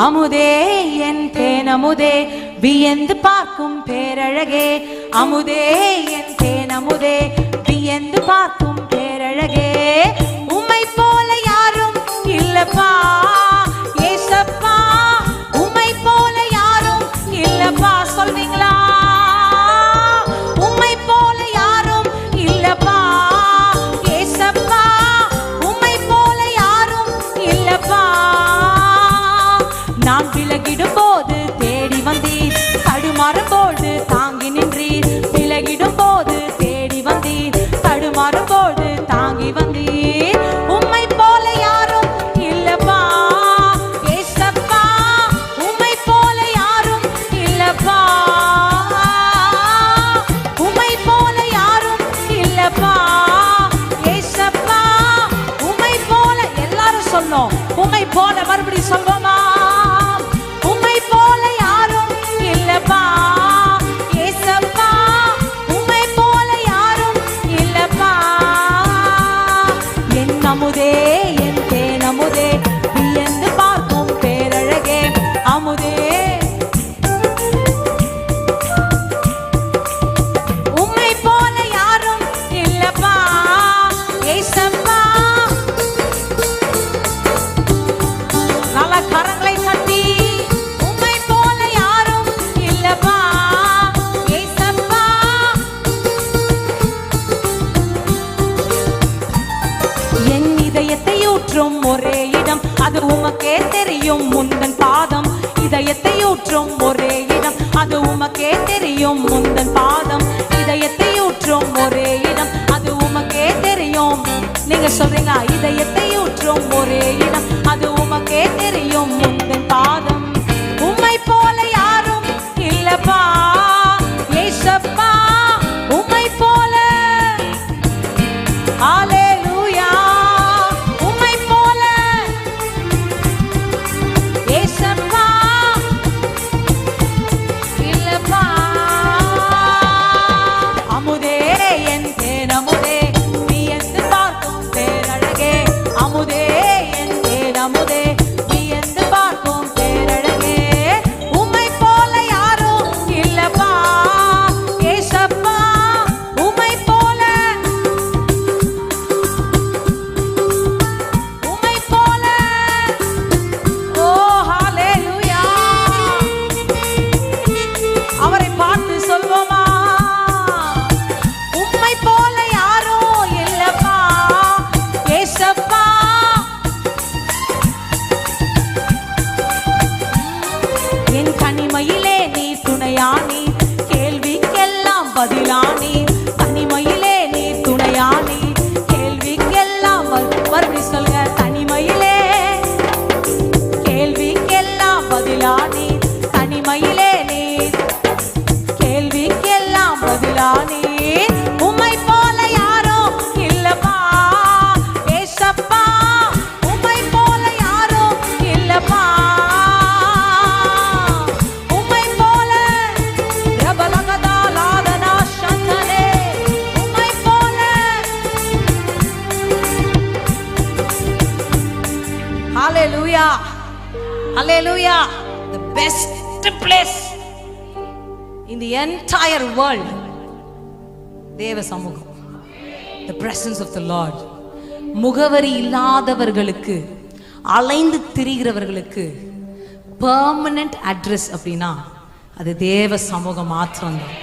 அமுதே என் தேனமுதே வியந்து பார்க்கும் பேரழகே. அமுதே என் தேனமுதே வியந்து பார்க்கும் பேரழகே. உம்மை போல யாரும் இல்லப்பா. விலகிடும் போது 아무데 ஊற்றும் ஒரே இடம். அது உமக்கே தெரியும் முந்தன் பாதம். இதயத்தை ஊற்றும் ஒரே இடம். அது உமக்கே தெரியும் முந்தன் பாதம். இதயத்தை ஊற்றும் ஒரே இடம். அது உமக்கே தெரியும். நீங்க சொல்றீங்க இதயத்தை ஊற்றும் ஒரே இடம். ஹalleluya ஹalleluya the best place in the entire world. தேவ சமூகம். The presence of the lord. முகவரி இல்லாதவர்களுக்கு அலைந்து திரிகிறவர்களுக்கு பெர்மனன்ட் அட்ரஸ் அப்படின்னா அது தேவ சமூகம் மாத்திரம்தான்.